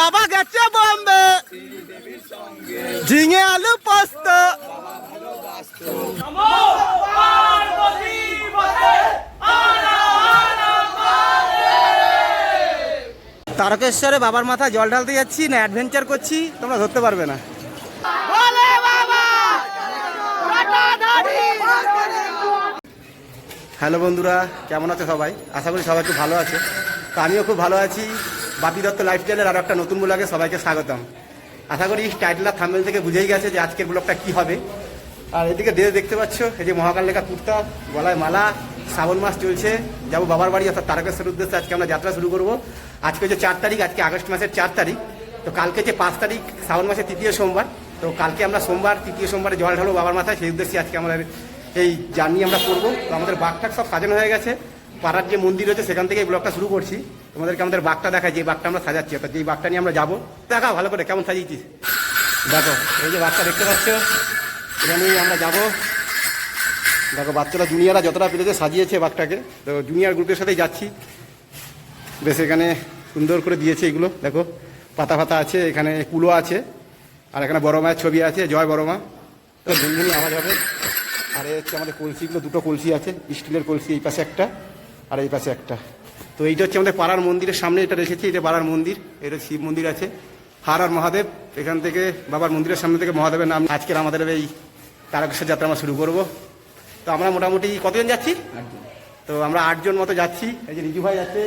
বাবা গেছে বম্বে। ঝিঙে আলু পোস্ত। তারকেশ্বরে বাবার মাথায় জল ঢালতে যাচ্ছি না অ্যাডভেঞ্চার করছি তোমরা ধরতে পারবে না। হ্যালো বন্ধুরা কেমন আছো সবাই? আশা করি সবাই খুব ভালো আছে। তো আমিও খুব ভালো আছি। বাপি দত্ত লাইফস্টাইলের আরও একটা নতুন ব্লগে সবাইকে স্বাগতম। আশা করি টাইটেল আর থাম্বেল থেকে বুঝেই গেছে যে আজকের ব্লগটা কি হবে। আর এদিকে ড্রেস দেখতে পাচ্ছ, এই যে মহাকাল লেখা কুর্তা, গলায় মালা, শ্রাবণ মাস চলছে, যাব বাবার বাড়ি অর্থাৎ তারকেশ্বর উদ্দেশ্যে আজকে আমরা যাত্রা শুরু করব। আজকে হচ্ছে চার তারিখ, আজকে আগস্ট মাসের চার তারিখ, তো কালকে যে পাঁচ তারিখ, শ্রাবণ মাসের তৃতীয় সোমবার, তো কালকে আমরা সোমবার, তৃতীয় সোমবারে জল ঢালবো বাবার মাথায়, সেই উদ্দেশ্যে আজকে আমাদের এই জার্নি আমরা করব। তো আমাদের বাঘটাক সব সাজানো হয়ে গেছে, পাড়ার যে মন্দির রয়েছে, সেখান থেকে এই ব্লগটা শুরু করছি। তোমাদেরকে আমাদের বাঘটা দেখায় যে বাঘটা আমরা সাজাচ্ছি, অর্থাৎ যেই বাঘটা নিয়ে আমরা যাব। দেখা, ভালো করে, কেমন সাজিয়েছিস? দেখো, এই যে বাঘটা দেখতে পাচ্ছ, এটা নিয়ে আমরা যাব। দেখো, বাচ্চারা জুনিয়ররা যতটা পেরেছে সাজিয়েছে বাঘটাকে। তো জুনিয়র গ্রুপের সাথেই যাচ্ছি। বেশ, এখানে সুন্দর করে দিয়েছে এগুলো। দেখো, পাতা ফাতা আছে, এখানে কুলো আছে, আর এখানে বড় মায়ের ছবি আছে, জয় বড় মা। তো ঝুনঝুনি আওয়াজ হবে। আর এই হচ্ছে আমাদের কলসিগুলো, দুটো কলসি আছে, স্টিলের কলসি, এই পাশে একটা, আর এই পাশে একটা। তো এইটা হচ্ছে আমাদের পাড়ার মন্দিরের সামনে এটা রেখেছি এটা পাড়ার মন্দির এটা শিব মন্দির আছে। হার আর মহাদেব এখান থেকে বাবার মন্দিরের সামনে থেকে মহাদেবের নাম। আজকের আমাদের এই তারকেশ্বর যাত্রা আমরা শুরু করব। তো আমরা মোটামুটি কতজন যাচ্ছি? তো আমরা আটজন মতো যাচ্ছি। এই যে রিজু ভাই আছে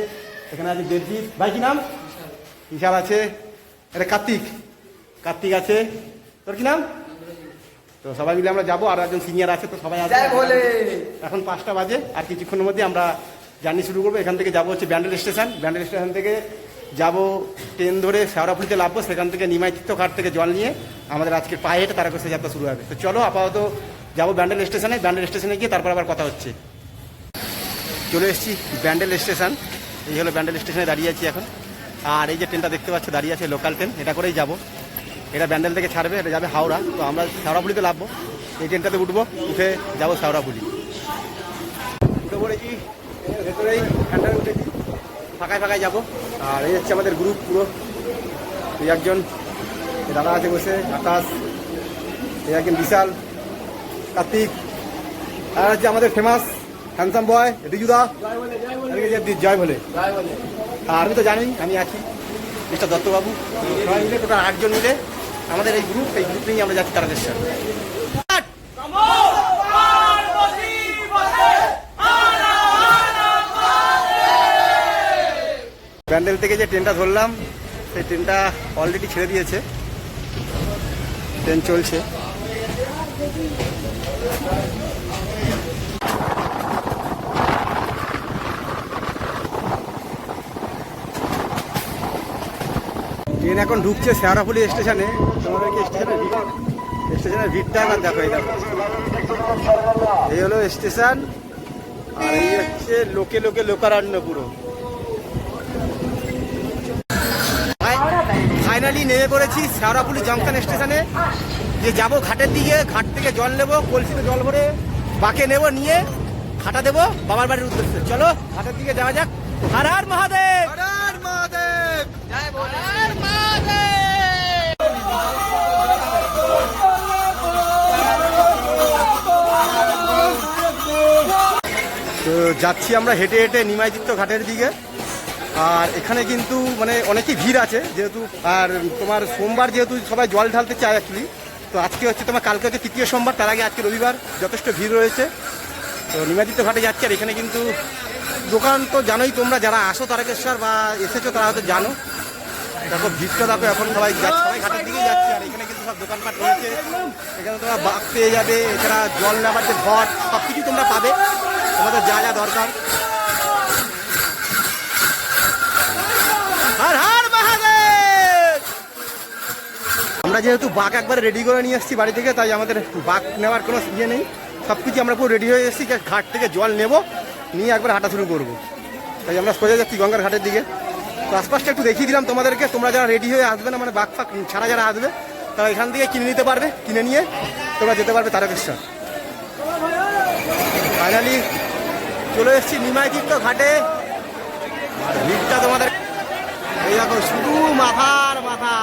এখানে আছে দেবজিৎ। ভাই কি নাম? বিশাল। আছে। এটা কার্তিক। কার্তিক আছে। তোর কি নাম? তো সবাই মিলে আমরা যাব আর একজন সিনিয়র আছে তো সবাই আছে এখন পাঁচটা বাজে আর কিছুক্ষণের মধ্যে আমরা জার্নি শুরু করব। এখান থেকে যাব হচ্ছে ব্যান্ডেল স্টেশন। ব্যান্ডেল স্টেশন থেকে যাব ট্রেন ধরে শেওড়াফুলিতে নামবো। সেখান থেকে নিমাইচিত্ত ঘাট থেকে জল নিয়ে আমাদের আজকে পায়ে হেঁটে তারা তারকেশ্বর যাত্রা শুরু হবে। তো চলো আপাতত যাব ব্যান্ডেল স্টেশনে। ব্যান্ডেল স্টেশনে গিয়ে তারপর আবার কথা হচ্ছে। চলে এসেছি ব্যান্ডেল স্টেশন। এই হলো ব্যান্ডেল স্টেশনে দাঁড়িয়ে আছি এখন। আর এই যে ট্রেনটা দেখতে পাচ্ছ, দাঁড়িয়ে আছে লোকাল ট্রেন এটা করেই যাব। এটা ব্যান্ডেল থেকে ছাড়বে, এটা যাবে হাওড়া। তো আমরা শেওড়াফুলিতে নামবো। এই ট্রেনটাতে উঠবো, উঠে যাব শেওড়াফুলি উঠে পড়েছি ভেতরেই ঠান্ডায় উঠেছি ফাঁকায় ফাঁকায় যাব। আর এই হচ্ছে আমাদের গ্রুপ পুরো। এই একজন দাদা আছে বসে, আকাশ, এই একজন বিশাল, কার্তিক। আর হচ্ছে আমাদের ফেমাস হ্যান্ডসাম বয় রিজুদা। জয় বলে। আর আমি তো জানি আমি আছি মিস্টার দত্তবাবু। সবাই মিলে টোটাল আটজন মিলে আমাদের এই গ্রুপ এই গ্রুপ নিয়ে আমরা যাচ্ছি তারা তারাকেশ্বর প্যান্ডেল থেকে যে ট্রেনটা ধরলাম, সেই ট্রেনটা অলরেডি ছেড়ে দিয়েছে। ট্রেন চলছে। ট্রেন এখন ঢুকছে শেওড়াফুলি স্টেশনে। তোমাদেরকে স্টেশনের ভিড়, স্টেশনের ভিড়টা এবার দেখো এই দেখো। এই হলো স্টেশন, আর এই হচ্ছে লোকে লোকে লোকারণ্য পুরো। ফাইনালি নেমে পড়েছি শেওড়াফুলি জংশন স্টেশনে। যে যাব ঘাটের দিকে ঘাট থেকে জল নেব কলসিতে জল ভরে বাকে নেব নিয়ে খাটা দেবো বাবার বাড়ির উদ্দেশ্যে। চলো ঘাটের দিকে যাওয়া যাক। হর হর মহাদেব! হর হর মহাদেব! তো যাচ্ছি আমরা হেঁটে হেঁটে নিমাইচিত্ত ঘাটের দিকে। আর এখানে কিন্তু মানে অনেকই ভিড় আছে যেহেতু, আর তোমার সোমবার যেহেতু সবাই জল ঢালতে চায় অ্যাকচুয়ালি তো আজকে হচ্ছে তোমার, কালকে হচ্ছে তৃতীয় সোমবার, তার আগে আজকে রবিবার যথেষ্ট ভিড় রয়েছে। তো নিমাদিত্য ঘাটে যাচ্ছে আর এখানে কিন্তু দোকান তো জানোই তোমরা, যারা আসো তারকেশ্বর বা এসেছ তারা হয়তো জানো। দেখো ভিড়টা দেখো, এখন সবাই যাচ্ছে, সবাই ঘাটের দিকেই যাচ্ছে, আর এখানে কিন্তু সব দোকানপাট রয়েছে। এখানে তোমরা বাঘ পেয়ে যাবে, এছাড়া জল নেবার যে ঘট সব কিছুই তোমরা পাবে। তোমাদের যা যা দরকার। আমরা যেহেতু বাঘ একবার রেডি করে নিয়ে এসেছি বাড়ি থেকে, তাই আমাদের বাঘ নেওয়ার কোনো ইয়ে নেই। সব কিছু আমরা পুরো রেডি হয়ে এসেছি ঘাট থেকে জল নেব, নিয়ে একবার হাঁটা শুরু করব। তাই আমরা সোজা যাচ্ছি গঙ্গার ঘাটের দিকে। তো আশপাশটা একটু দেখিয়ে দিলাম তোমাদেরকে, তোমরা যারা রেডি হয়ে আসবে না মানে বাঘ ফাঁক ছাড়া যারা আসবে, তারা এখান থেকে কিনে নিতে পারবে, কিনে নিয়ে তোমরা যেতে পারবে তারকেশ্বর। ফাইনালি চলে এসেছি নিমাইচিত্ত ঘাটে। ভিড়টা তোমাদের এই দেখো, শুধু মাথার মাথা।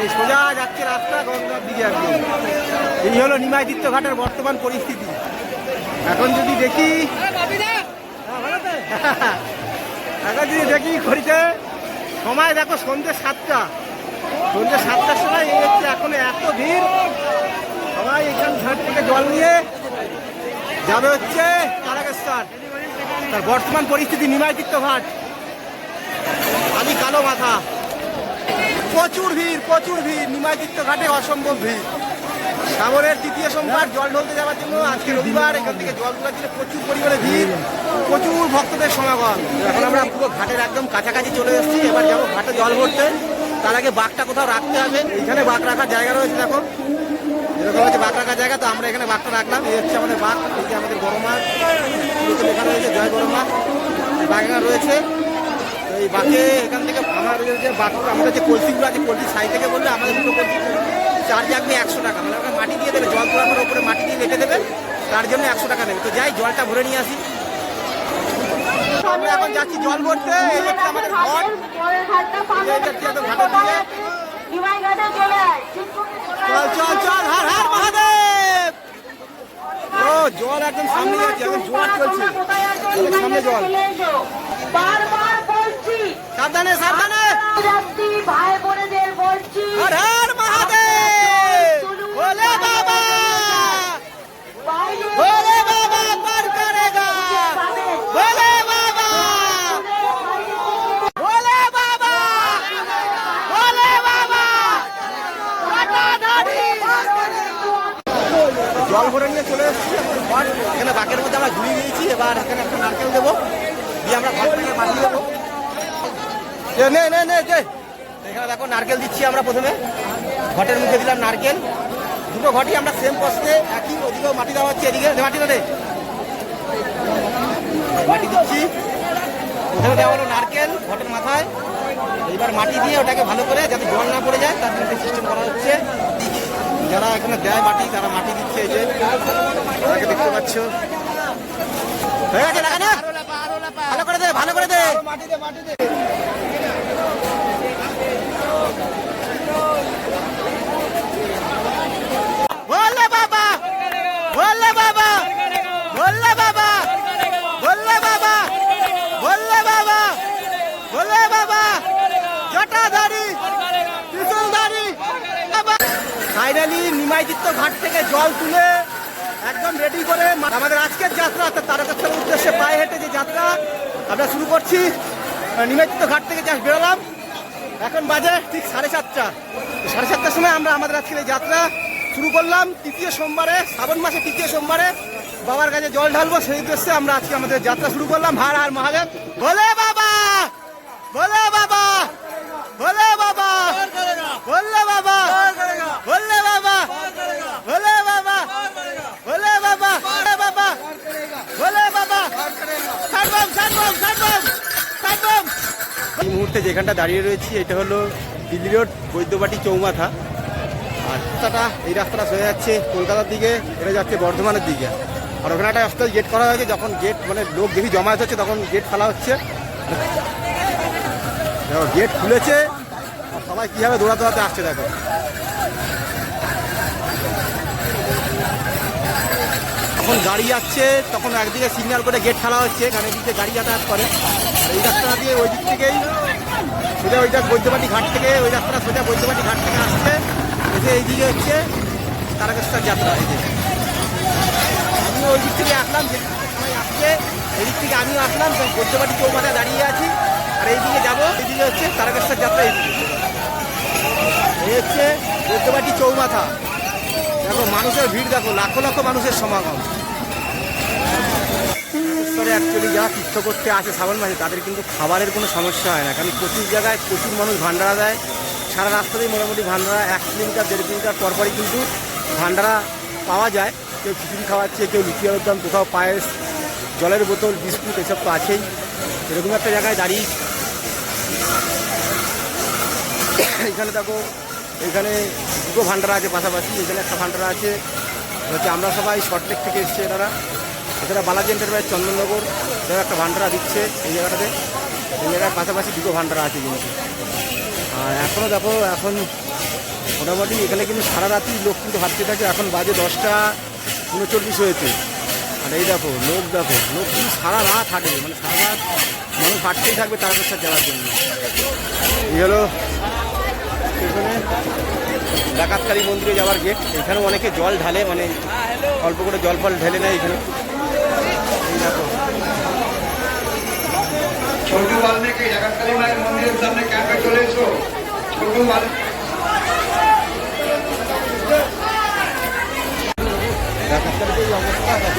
এই সোজা যাচ্ছে রাস্তা, গঙ্গার দিকে একদম। এই হলো নিমাইদিত্য ঘাটের বর্তমান পরিস্থিতি। এখন যদি দেখি, এখন যদি দেখি ঘড়িতে, সময় দেখো সন্ধ্যে সাতটা। সন্ধ্যে সাতটার সময় এই হচ্ছে এখন এত ভিড়। সবাই এখান ঘাট থেকে জল নিয়ে যাবে হচ্ছে তারাকেশ্বর। তার বর্তমান পরিস্থিতি নিমাইদিত্য ঘাট। আমি কালো মাথা। প্রচুর ভিড় প্রচুর ভিড়। নিমাইদিত্য ঘাটে অসম্ভব ভিড়। সাগরের তৃতীয় সোমবার জল ঢলতে যাওয়ার জন্য আজকে রবিবার, এখান থেকে জল তোলার জন্য প্রচুর পরিমাণে ভিড়, প্রচুর ভক্তদের সমাগম। এখন আমরা পুরো ঘাটের একদম কাছাকাছি চলে এসেছি। এবার যাব ঘাটে জল ভরতে। তার আগে বাঘটা কোথাও রাখতে হবে। এখানে বাঘ রাখার জায়গা রয়েছে, দেখো। এরকম হচ্ছে বাঘ রাখার জায়গা, তো আমরা এখানে বাঘটা রাখলাম। এই হচ্ছে আমাদের বাঘ এই যে আমাদের পুরোতে লেখা রয়েছে, জয় বড় মা বাঘ রয়েছে। এই বাঘে এখান থেকে আমার যে বাঘ আমাদের যে কলসিগুলো আছে কলসি সাই থেকে বললে আমাদের দুটো কলসি চার্জ লাগবে একশো টাকা। মানে ওখানে মাটি দিয়ে দেবে জল তোলার পরে উপরে মাটি দিয়ে রেখে দেবে তার জন্য একশো টাকা নেবে। তো যাই জলটা ভরে নিয়ে আসি। আমরা এখন যাচ্ছি জল ভরতে। আমাদের ঘট চল চল চল হার হার মহাদেব! ও জল একদম সামনে যাচ্ছে এখন জোয়ার চলছে। সামনে জল। সাবধানে সাবধানে। ভাই বোনেদের বলছি। জল ভরে নিয়ে চলে এসেছি। এখন ঘর। এখানে বাকের মধ্যে আমরা ঘুরিয়ে দিয়েছি এবার এখানে একটা নারকেল দেবো। দিয়ে আমরা ঘর থেকে বানিয়ে দেবো। নে নে নে দে এখানে দেখো, নারকেল দিচ্ছি আমরা প্রথমে। ঘটের মুখে দিলাম নারকেল। দুটো ঘটি আমরা সেম কষ্টে একই ওদিকেও মাটি দেওয়া হচ্ছে এদিকে মাটি দে। মাটি দিচ্ছি। প্রথমে দেওয়া হলো নারকেল ঘটের মাথায়। এইবার মাটি দিয়ে ওটাকে ভালো করে যাতে জল না পড়ে যায়, তার জন্য সিস্টেম করা হচ্ছে। যারা এখানে দেয় মাটি, তারা মাটি দিচ্ছে এই যে। তাদেরকে দেখতে পাচ্ছ। হয়ে গেছে ভালো করে দে, ভালো করে দে। বললে বাবা। বললে বাবা। বললে বাবা। বললে বাবা। বললে বাবা। বললে বাবা। জটাধারী ত্রিশূলধারী ফাইনালি নিমাইদিত্য ঘাট থেকে জল তুলে একদম রেডি করে আমাদের আজকের যাত্রা, অর্থাৎ তারকেশ্বরের উদ্দেশ্যে পায়ে হেঁটে যে যাত্রা, আমরা শুরু করছি। নিমাইদিত্য ঘাট থেকে জাস্ট বেরোলাম। এখন বাজে ঠিক সাড়ে সাতটা। সাড়ে সাতটার সময় আমরা আমাদের আজকের এই যাত্রা। শুরু করলাম তৃতীয় সোমবারে, শ্রাবণ মাসে তৃতীয় সোমবারে। বাবার কাছে জল ঢালবো, সেই উদ্দেশ্যে আমরা আজকে আমাদের যাত্রা শুরু করলাম। ভার আর মহাদেব। বলে বাবা! বলে বাবা! বলে বাবা! বললে বাবা! বললে বাবা! বলে বাবা! বলে বাবা! বলে বাবা! বলে বাবা! সারবম সারবম সারবম সারবম এই মুহূর্তে যেখানটা দাঁড়িয়ে রয়েছি, এটা হলো দিল্লি রোড, বৈদ্যবাটি চৌমাথা। আর রাস্তাটা, এই রাস্তাটা সরে যাচ্ছে কলকাতার দিকে, এটা যাচ্ছে বর্ধমানের দিকে। আর ওখানে একটা রাস্তায় গেট করা হয়েছে, যখন গেট মানে লোক বেশি জমায়েত হচ্ছে, তখন গেট ফেলা হচ্ছে। দেখো গেট খুলেছে, আর সবাই কীভাবে দৌড়াতে দৌড়াতে আসছে দেখো। যখন গাড়ি যাচ্ছে, তখন একদিকে সিগন্যাল করে গেট ফেলা হচ্ছে কারণ দিকে গাড়ি যাতায়াত করে। এই রাস্তাটা দিয়ে ওই দিক থেকেই সোজা ওইটা বৈদ্যবাটি ঘাট থেকে, ওই রাস্তাটা সোজা বৈদ্যবাটি ঘাট থেকে আসছে। এসে এইদিকে হচ্ছে তারকেশ্বর যাত্রা যে। আমি ওই দিক থেকে আসলাম, যে আসছে এই দিক থেকে আমিও আসলাম বৈদ্যবাটি চৌমাথায় দাঁড়িয়ে আছি, আর এইদিকে যাব, এইদিকে হচ্ছে তারকেশ্বর যাত্রা, এইদিকে। এই হচ্ছে বৈদ্যবাটি চৌমাথা। দেখো, মানুষের ভিড়, দেখো, লাখো লাখো মানুষের সমাগম। উত্তরে অ্যাকচুয়ালি যারা তীর্থ করতে আসে শ্রাবণ মাসে, তাদের কিন্তু খাবারের কোনো সমস্যা হয় না, কারণ প্রচুর জায়গায় প্রচুর মানুষ ভান্ডারা দেয়। সারা রাস্তাতেই মোটামুটি ভান্ডারা এক কিলোমিটার, দেড় কিলোমিটার পরপরই কিন্তু ভান্ডারা পাওয়া যায়। কেউ খিচুড়ি খাওয়াচ্ছে, কেউ লুচি আলুর কোথাও পায়েস, জলের বোতল, বিস্কুট, এসব তো আছেই। এরকম একটা জায়গায় দাঁড়িয়ে এখানে দেখো, এখানে দুটো ভান্ডারা আছে পাশাপাশি, এখানে একটা ভান্ডারা আছে হচ্ছে আমরা সবাই শর্টলেক থেকে এসছে এনারা। এছাড়া বালাজি এন্টারপ্রাইজ চন্দননগর একটা ভান্ডারা দিচ্ছে এই জায়গাটাতে। এই জায়গার পাশাপাশি দুটো ভান্ডারা আছে কিন্তু। আর এখনও দেখো, এখন মোটামুটি এখানে কিন্তু সারা রাতি লোক কিন্তু হাঁটতে থাকে। এখন বাজে দশটা উনচল্লিশ হয়েছে। আর এই দেখো, লোক দেখো, লোক কিন্তু সারা রাত হাঁটবে। মানে সারা রাত মানুষ হাঁটতেই থাকবে তারকেশ্বর যাওয়ার জন্য। এই হলো এখানে ডাকাতকারী মন্দিরে যাওয়ার গেট এখানেও অনেকে জল ঢালে মানে অল্প করে জল ফল ঢেলে নেয় এখানে। এই দেখো ছোটু বাল্মীকি জগৎকালী মায়ের মন্দিরের সামনে ক্যাম্পে চলে এসো। ছোটু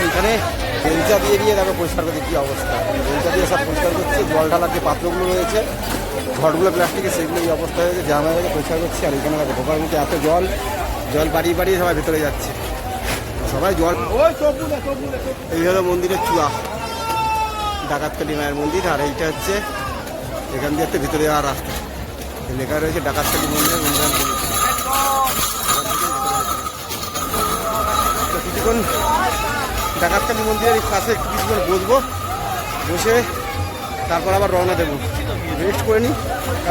এখানে বেঞ্চা দিয়ে দিয়ে দেখো পরিষ্কার করতে কী অবস্থা। বেঞ্চা দিয়ে সব পরিষ্কার করছে জল ঢালার যে পাত্রগুলো রয়েছে ঘরগুলো প্লাস্টিকের সেগুলো এই অবস্থা হয়েছে জাম হয়ে গেছে পরিষ্কার করছে। আর এখানে দেখো ঢোকার মধ্যে এত জল জল বাড়িয়ে বাড়িয়ে সবাই ভেতরে যাচ্ছে। সবাই জল এই হলো মন্দিরের চূড়া। ডাকাতকালী মায়ের মন্দির, আর এইটা হচ্ছে এখান দিয়ে একটা ভিতরে যাওয়ার রাস্তা। লেখা রয়েছে ডাকাতকালী মন্দির মন্দির তো কিছুক্ষণ ডাকাতকালী মন্দিরের একটু কিছুক্ষণ বসবো, বসে তারপর আবার রওনা দেবো। রেস্ট করে নিই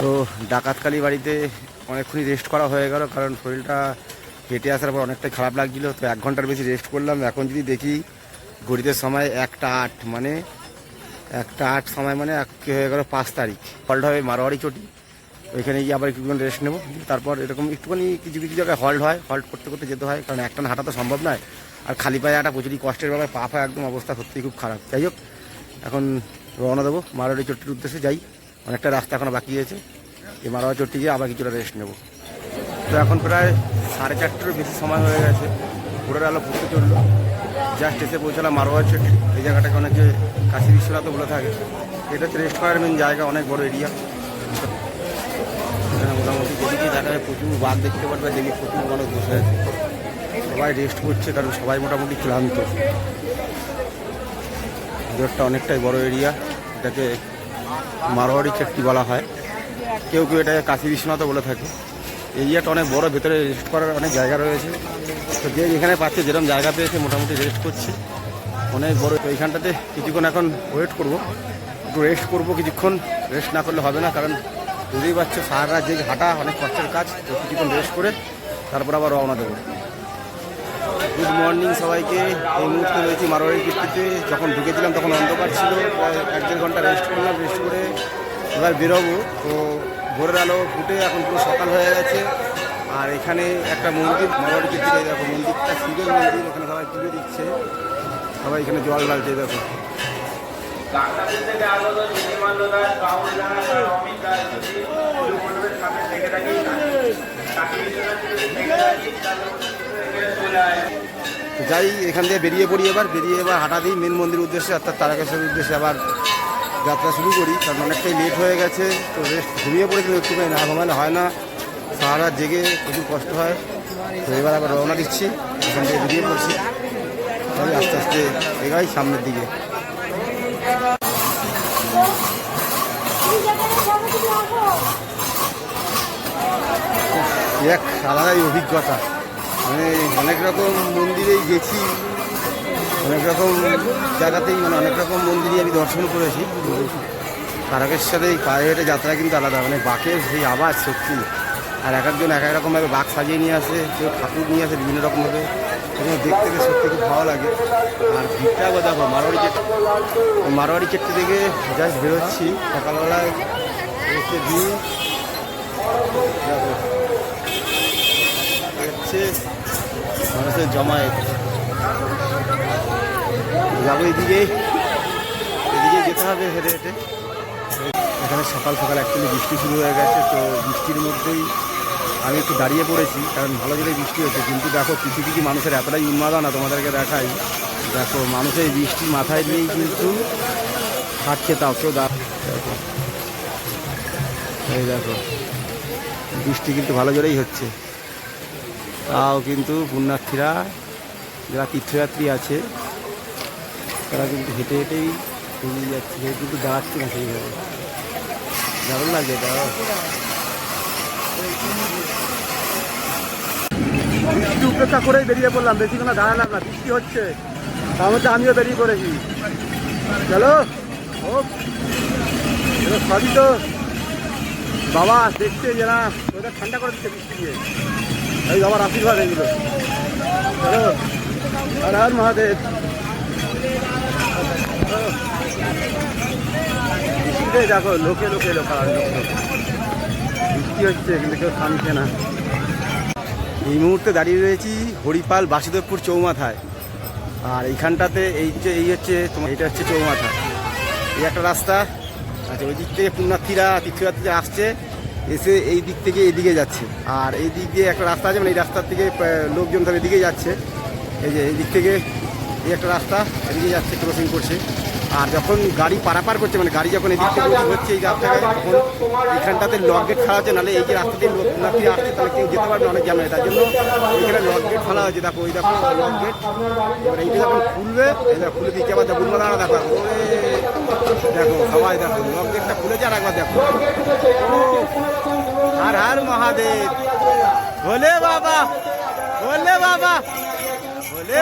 তো ডাকাতকালী বাড়িতে অনেকক্ষণই রেস্ট করা হয়ে গেল, কারণ শরীরটা হেঁটে আসার পর অনেকটাই খারাপ লাগছিল, তো এক ঘণ্টার বেশি রেস্ট করলাম। এখন যদি দেখি ঘড়িতে সময় একটা আট মানে একটা আট সময় মানে এক হয়ে গেল পাঁচ তারিখ। হল্ট হবে মারোয়ারি চটি। ওইখানে গিয়ে আবার কিছুক্ষণ রেস্ট নেব। তারপর এরকম একটুখানি কিছু কিছু জায়গায় হল্ট হয়। হল্ট করতে করতে যেতে হয়। কারণ একটা হাঁটা তো সম্ভব নয়। আর খালি পায়ে হাঁটা প্রচুরই কষ্টের ব্যাপার। পা ফা একদম অবস্থা সত্যিই খুব খারাপ। যাই হোক, এখন রওনা দেবো মারোয়ারি চট্টির উদ্দেশ্যে। যাই, অনেকটা রাস্তা এখনও বাকি আছে। এই মারোয়ারি চট্টি গিয়ে আবার কিছুটা রেস্ট নেব। তো এখন প্রায় সাড়ে চারটেরও বেশি সময় হয়ে গেছে। ভোরের আলো পড়তে চলল। জাস্ট এসে পৌঁছালাম মারোয়ার চট্টি এই জায়গাটাকে অনেকে কাশী বিশ্বনাথও বলে থাকে। এটা হচ্ছে মেন জায়গা, অনেক বড় এরিয়া এখানে মোটামুটি যেদিকে দেখা যায় প্রচুর বাঘ দেখতে পারবে যেদিকে প্রচুর মানুষ বসে আছে। সবাই রেস্ট করছে, কারণ সবাই মোটামুটি ক্লান্ত। ভিতরটা অনেকটাই বড় এরিয়া এটাকে মারোয়ারি চেট্টি বলা হয়। কেউ কেউ এটাকে কাশী বিশ্বনাথও বলে থাকে। এরিয়াটা অনেক বড়, ভেতরে রেস্ট করার অনেক জায়গা রয়েছে। তো যে যেখানে পাচ্ছে, যেরকম জায়গা পেয়েছে, মোটামুটি রেস্ট করছে। অনেক বড়, তো এইখানটাতে কিছুক্ষণ এখন ওয়েট করব। একটু রেস্ট করব কিছুক্ষণ রেস্ট না করলে হবে না, কারণ বুঝতেই পারছ, সারা যে হাঁটা, অনেক কষ্টের কাজ, তো কিছুক্ষণ রেস্ট করে তারপর আবার রওনা দেবো। গুড মর্নিং সবাইকে। এই মুহূর্তে রয়েছি মারোয়ারি কীর্তিতে। যখন ঢুকেছিলাম, তখন অন্ধকার ছিল, প্রায় এক দেড় ঘণ্টা রেস্ট করলাম রেস্ট করে এবার বেরোবো। তো ভোরের আলো ফুটে এখন পুরো সকাল হয়ে গেছে। আর এখানে একটা মন্দির মারোয়ারি কীর্তিতে দেখো মন্দিরটা, শিবের মন্দির এখানে সবাই পুজো দিচ্ছে। সবাই এখানে জল ঢালছে, দেখো। থেকে থেকে থাকি থেকে থাকি যাই, এখান দিয়ে বেরিয়ে পড়ি এবার। বেরিয়ে এবার হাঁটা দিই মেন মন্দির উদ্দেশ্যে, অর্থাৎ তারকেশ্বরের উদ্দেশ্যে আবার যাত্রা শুরু করি, কারণ অনেকটাই লেট হয়ে গেছে, তো রেস্ট ঘুমিয়ে পড়েছিল একটুখানি না ঘুমালে হয় না। সারা জেগে প্রচুর কষ্ট হয়, তো এবার আবার রওনা দিচ্ছি, এখান থেকে বেরিয়ে পড়ছি। তাই আস্তে আস্তে এগাই সামনের দিকে। এক আলাদাই অভিজ্ঞতা। মানে অনেক রকম মন্দিরেই গেছি অনেক রকম জায়গাতেই মানে অনেক রকম মন্দিরই আমি দর্শন করেছি। তারকেশ্বরে এই পায়ে হেঁটে যাত্রা কিন্তু আলাদা মানে বাঁকের সেই আওয়াজ সত্যি। আর এক একজন এক এক রকমভাবে বাঘ সাজিয়ে নিয়ে আসে, কেউ ঠাকুর নিয়ে আসে বিভিন্ন রকমভাবে। এগুলো দেখতে সত্যি খুব ভালো লাগে। আর ভিড়টা দেখো, মারোয়ারি চেট মারোয়ারি চেট্টি থেকে জাস্ট বেরোচ্ছি, সকালবেলায় এসে ভিড়। হচ্ছে মানুষের জমায়েত। যাব এদিকে। এদিকে যেতে হবে হেঁটে হেঁটে। এখানে সকাল সকাল অ্যাকচুয়ালি বৃষ্টি শুরু হয়ে গেছে, তো বৃষ্টির মধ্যেই আমি একটু দাঁড়িয়ে পড়েছি, কারণ ভালো করে বৃষ্টি হচ্ছে। কিন্তু দেখো কিছু কিছু মানুষের এতটাই উন্মাদনা তোমাদেরকে দেখাই। দেখো, মানুষের বৃষ্টি মাথায় দিয়েই কিন্তু খাচ্ছে তাও কেউ দেখো এই দেখো, বৃষ্টি কিন্তু ভালো জোরেই হচ্ছে। তাও কিন্তু পুণ্যার্থীরা, যারা তীর্থযাত্রী আছে তারা কিন্তু হেঁটে হেঁটেই এগিয়ে যাচ্ছে, কেউ কিন্তু দাঁড়াচ্ছে না সেইভাবে। দারুণ লাগছে দাঁড়াও বৃষ্টি উপেক্ষা করেই বেরিয়ে পড়লাম, বেশি কোনো দাঁড়ালাম না, বৃষ্টি হচ্ছে। তার মধ্যে আমিও বেরিয়ে পড়েছি। চলো। ও সবই তো বাবা দেখছে যে না, ওদের ঠান্ডা করে দিচ্ছে বৃষ্টি দিয়ে। এই বাবার আশীর্বাদ এগুলো। চলো। হর মহাদেব। দেখো, লোকে লোকে লোক বৃষ্টি হচ্ছে কিন্তু কেউ থামছে না। এই মুহূর্তে দাঁড়িয়ে রয়েছি হরিপাল বাসুদেবপুর চৌমাথায়। আর এইখানটাতে এই যে, এই হচ্ছে তোমার, এটা হচ্ছে চৌমাথা। এই একটা রাস্তা আচ্ছা ওই দিক থেকে পুণ্যার্থীরা, তীর্থযাত্রীরা আসছে, এসে এই দিক থেকে এদিকে যাচ্ছে। আর এই দিক দিয়ে একটা রাস্তা আছে মানে এই রাস্তার থেকে লোকজন সব এদিকে যাচ্ছে। এই যে, এই দিক থেকে এই একটা রাস্তা এদিকে যাচ্ছে ক্রসিং করছে। আর যখন গাড়ি পারাপার করছে মানে গাড়ি যখন এদিক হচ্ছে এই রাস্তায় তখন এইখানটাতে লক গেট ফেলা হচ্ছে নাহলে এই যে রাস্তা দিয়ে লোক পুণ্যার্থীরা আসছে তাহলে কেউ যেতে পারবে না, অনেক হয় তার জন্য এখানে লক গেট ফেলা হয়েছে দেখো ওই দেখো লক গেট এবার এইটা যখন খুলবে খুলে দিচ্ছে আবার দেখো উন্মাদানা দেখো দেখো সবাই দেখো লক গেটটা খুলেছে আর একবার দেখো। আর হার মহাদেব ভোলে বাবা ভোলে বাবা। করে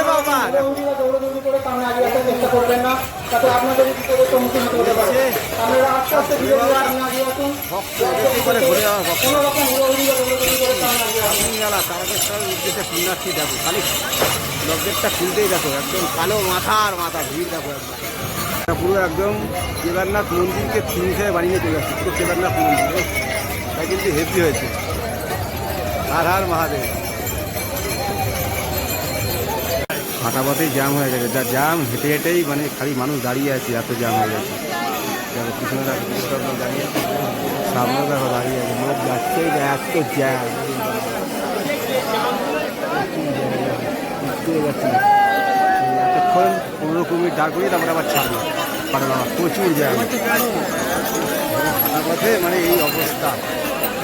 দেখো একদম কালো মাথার মাথা ভিড় দেখো একদম পুরো একদম কেদারনাথ মন্দিরকে থিম হিসেবে বানিয়ে চলে যাচ্ছে পুরো কেদারনাথ মন্দির এটা কিন্তু হেভি হয়েছে। আর মহাদেব। হাঁটাপথেই জ্যাম হয়ে গেছে। যা জ্যাম হেঁটে হেঁটেই মানে খালি মানুষ দাঁড়িয়ে আছে এত জ্যাম হয়ে গেছে। পিছনে সামনে দেখো দাঁড়িয়ে আছে। লোক যাচ্ছেই না, এত জ্যাম এতক্ষণ পনেরো আবার প্রচুর জ্যাম। মানে এই অবস্থা।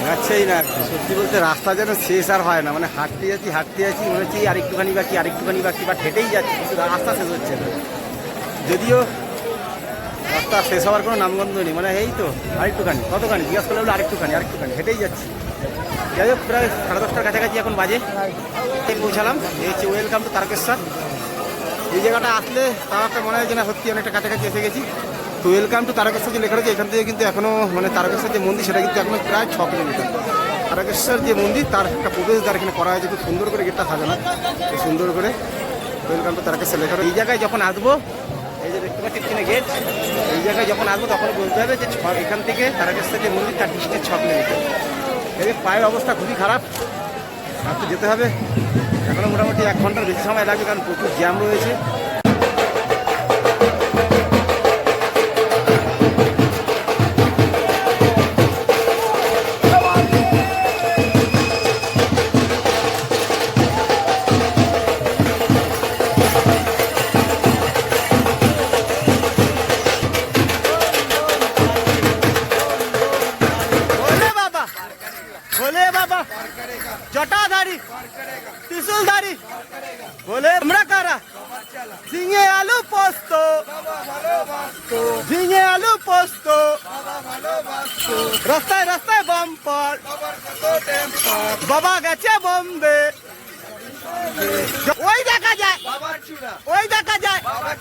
যাচ্ছেই না। সত্যি বলতে রাস্তা যেন শেষ আর হয় না। মানে হাঁটতে যাচ্ছি হাঁটতে যাচ্ছি, মনে হচ্ছে আরেকটুখানি বাকি আরেকটুখানি বাকি, বা হেঁটেই যাচ্ছি, কিন্তু রাস্তা শেষ হচ্ছে না। যদিও রাস্তা শেষ হওয়ার কোনো নামগন্ধ নেই। মানে এই তো, আরেকটুখানি, কতখানি? জিজ্ঞাসা করলে বলে আরেকটুখানি আরেকটুখানি, হেঁটেই যাচ্ছি। যাই হোক, প্রায় সাড়ে দশটার কাছাকাছি এখন বাজে। পৌঁছালাম। এই হচ্ছে ওয়েলকাম টু তারকেশ্বর। এই জায়গাটা আসলে তাও একটা মনে হয় যে না, সত্যি অনেকটা কাছাকাছি এসে গেছি। তো ওয়েলকাম টু তারকেশ্বর যে লেখা রয়েছে এখান থেকে কিন্তু এখনও মানে তারকেশ্বর যে মন্দির সেটা কিন্তু এখনও প্রায় ছ কিলোমিটার। তারকেশ্বর যে মন্দির, তার একটা প্রবেশদ্বার এখানে করা হয়েছে। খুব সুন্দর করে গেটটা সাজানো। সুন্দর করে ওয়েলকাম টু তারকেশ্বর লেখা। এই জায়গায় যখন আসব, এই যে দেখতে পাচ্ছি এখানে গেট এই জায়গায় যখন আসব তখন বলতে হবে যে এখান থেকে তারকেশ্বর যে মন্দির, তার ডিস্টেন্স ছ কিলোমিটার। এই পায়ের অবস্থা খুবই খারাপ। আর তো যেতে হবে। এখনও মোটামুটি এক ঘণ্টার বেশি সময় লাগবে কারণ প্রচুর জ্যাম রয়েছে।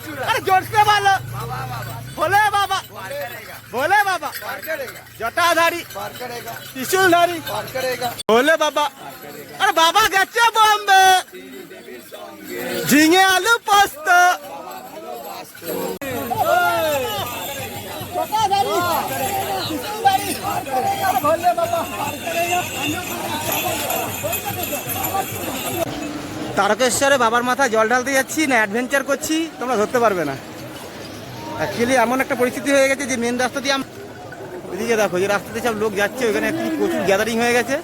যায় আরে জোরসে ভালো ভোলে বাবা ভোলে বাবা জটাধারী ত্রিশুলধারী ভোলে বাবা আরে বাবা গেছে বোম্বে ঝিঙে আলু পোস্ত তারকেশ্বরে বাবার মাথায় জল ঢালতে যাচ্ছি, না অ্যাডভেঞ্চার করছি, তোমরা ধরতে পারবে না। অ্যাকচুয়ালি এমন একটা পরিস্থিতি হয়ে গেছে যে মেন রাস্তা দিয়ে ওইদিকে দেখো যে রাস্তাতে সব লোক যাচ্ছে, ওইখানে একটু প্রচুর গ্যাদারিং হয়ে গেছে।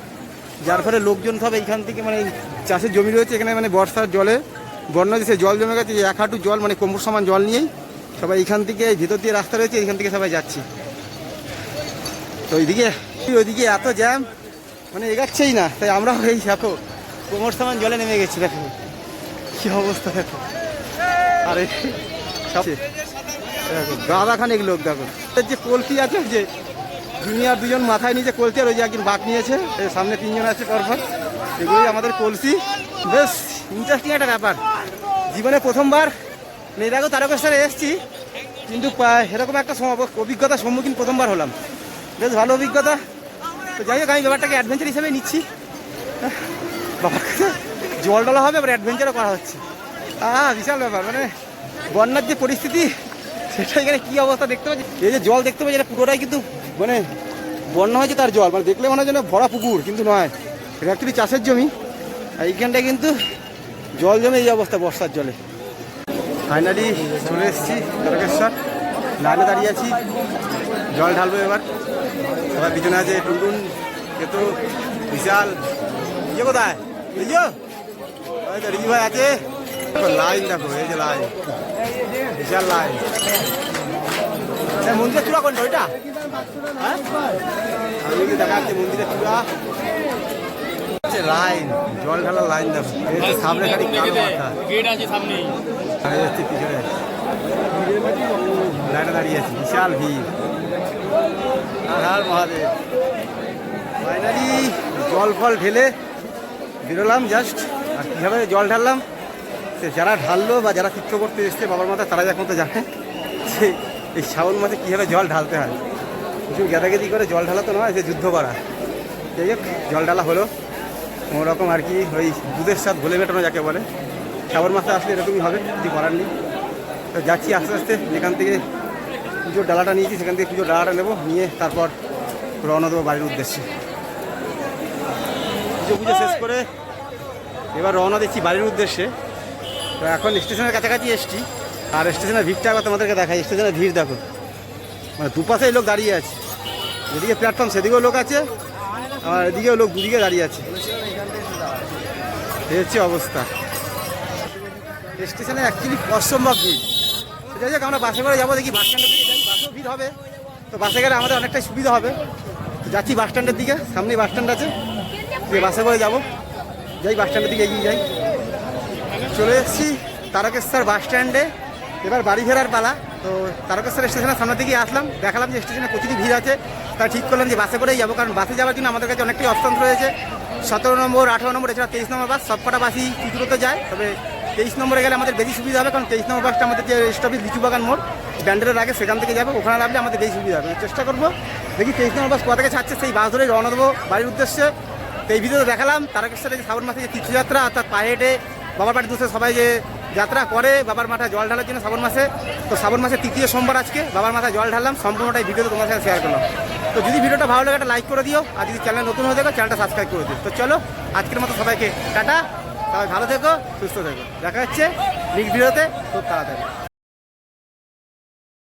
যার ফলে লোকজন সব এইখান থেকে মানে চাষের জমি রয়েছে, এখানে মানে বর্ষার জলে বন্যা দিয়েছে জল জমে গেছে এক হাঁটু জল মানে কোমর সমান জল নিয়েই সবাই এইখান থেকে ভিতর দিয়ে রাস্তা রয়েছে, এইখান থেকে সবাই যাচ্ছে। তো ওইদিকে ওইদিকে এত জ্যাম মানে এগাচ্ছেই না, তাই আমরাও এই দেখো কোমর সমান জলে নেমে গেছি, দেখো। কি অবস্থা, দেখো। আরে দেখো গাদা খানিক লোক, দেখো। যে কলসি আছে, যে জুনিয়র দুজন মাথায় নিচে কলসি আর ওই যে একজন বাঘ নিয়েছে সামনে তিনজন আছে পরপর। এগুলোই আমাদের কলসি বেশ ইন্টারেস্টিং একটা ব্যাপার। জীবনে প্রথমবার মেয়ে দেখো, তারকেশ্বরে এসেছি, কিন্তু এরকম একটা অভিজ্ঞতার সম্মুখীন প্রথমবার হলাম। বেশ, ভালো অভিজ্ঞতা। তো যাই হোক, আমি ব্যাপারটাকে অ্যাডভেঞ্চার হিসেবে নিচ্ছি। জল ডলা হবে, আবার অ্যাডভেঞ্চারও করা হচ্ছে। আহ, বিশাল ব্যাপার মানে বন্যার যে পরিস্থিতি, সেটা এখানে কী অবস্থা দেখতে পাচ্ছি? এই যে জল দেখতে পাচ্ছি, এটা পুরোটাই কিন্তু মানে বন্যা হয়েছে তার জল মানে দেখলে মনে হয় যেন ভরা পুকুর, কিন্তু নয়। এটা চাষের জমি, আর এইখানটায় কিন্তু জল জমে এই অবস্থা বর্ষার জলে। ফাইনালি চলে এসেছি তারকেশ্বর লাইনে দাঁড়িয়ে আছি। জল ঢালবো এবার। এবার পিছনে আছে, টুনটুন, কেতু, বিশাল। ইয়ে কোথায়? এই যে ওই তো রিজু ভাই আছে লাইন দেখো এই যে লাইন। বিশাল লাইন। মন্দিরের চূড়া কোনটা ওইটা? হ্যাঁ? আমি কি দেখা যাচ্ছে মন্দিরের চূড়া? লাইন জল ঢালার লাইন দেখো। সামনে খালি কালো মাথা। গেট আছে সামনেই দাঁড়িয়ে যাচ্ছে পিছনে। লাইনে দাঁড়িয়ে আছি বিশাল ভিড়। আর মহাদেব। ফাইনালি জল ফল ঢেলে বেরোলাম জাস্ট আর কীভাবে জল ঢাললাম, সে যারা ঢাললো বা যারা তীর্থ করতে এসছে, বাবার মাথা তারা তো জানে যে এই শ্রাবণ মাসে কীভাবে জল ঢালতে হয়। কিছু গেদাগেদি করে জল ঢালা তো নয়, সে যুদ্ধ করা। যাই হোক, জল ঢালা হলো। কোনোরকম আর কি ওই দুধের সাথ ভুলে মেটানো যাকে বলে। শ্রাবণ মাসে আসলে এরকমই হবে, কিছু করার নেই। তো যাচ্ছি আস্তে আস্তে যেখান থেকে পুজোর ডালাটা নিয়েছি, সেখান থেকে পুজোর ডালাটা নেব, নিয়ে তারপর রওনা দেবো বাড়ির উদ্দেশ্যে। পুজো পুজো শেষ করে এবার রওনা দিচ্ছি বাড়ির উদ্দেশ্যে। তো এখন স্টেশনের কাছাকাছি এসছি। আর স্টেশনের ভিড়টা একবার তোমাদেরকে দেখাই। স্টেশনের ভিড় দেখো। মানে দুপাশেই লোক দাঁড়িয়ে আছে। যেদিকে প্ল্যাটফর্ম সেদিকেও লোক আছে। আর এদিকেও লোক দুদিকে দাঁড়িয়ে আছে। এই হচ্ছে অবস্থা। স্টেশনে অ্যাকচুয়ালি অসম্ভব ভিড়। যাই হোক, আমরা বাসে করে যাব, দেখি বাস স্ট্যান্ডের দিকে যাই। বাসেও ভিড় হবে। তো বাসে গেলে আমাদের অনেকটাই সুবিধা হবে। যাচ্ছি বাস স্ট্যান্ডের দিকে। সামনে বাস স্ট্যান্ড আছে। যে বাসে করে যাব। যাই, বাস স্ট্যান্ডের দিকে এগিয়ে যাই। চলে এসেছি তারকেশ্বর বাস স্ট্যান্ডে। এবার বাড়ি ফেরার পালা। তো তারকেশ্বর স্টেশনের সামনের দিকে আসলাম। দেখালাম যে স্টেশনে প্রচুরই ভিড় আছে। তাই ঠিক করলাম যে বাসে করেই যাব। কারণ বাসে যাওয়ার জন্য আমাদের কাছে অনেকটাই অপশন রয়েছে। সতেরো নম্বর, আঠেরো নম্বর, এছাড়া তেইশ নম্বর বাস সবকটা বাসই চুচুরোতে যায়। তবে তেইশ নম্বরে গেলে আমাদের বেশি সুবিধা হবে। কারণ তেইশ নম্বর বাসটা আমাদের যে স্টপেজ লিচু বাগান মোড়, ব্যান্ডেলের আগে সেখান থেকে যাবে। ওখানে নামলে আমাদের বেশি সুবিধা হবে। চেষ্টা করব। দেখি তেইশ নম্বর বাস কোথা থেকে ছাড়ছে। সেই বাস ধরেই রওনা দেবো বাড়ির উদ্দেশ্যে। তো এই ভিডিওতে দেখালাম। তারকেশ্বরে যে শ্রাবণ মাসে যে তীর্থযাত্রা অর্থাৎ পায়ে হেঁটে বাবার বাড়ির দুসে সবাই যে যাত্রা করে, বাবার মাথায় জল ঢালার জন্য শ্রাবণ মাসে। তো শ্রাবণ মাসের তৃতীয় সোমবার আজকে, বাবার মাথায় জল ঢাললাম, সম্পূর্ণটাই ভিডিওতে তোমার সাথে শেয়ার করলাম। তো যদি ভিডিওটা ভালো লাগে, একটা লাইক করে দিও, আর যদি চ্যানেল নতুন হয়ে থাকো চ্যানেলটা সাবস্ক্রাইব করে দিও। তো চলো, আজকের মতো সবাইকে টাটা, সবাই ভালো থেকো, সুস্থ থেকো। দেখা হচ্ছে নেক্সট ভিডিওতে খুব তাড়াতাড়ি।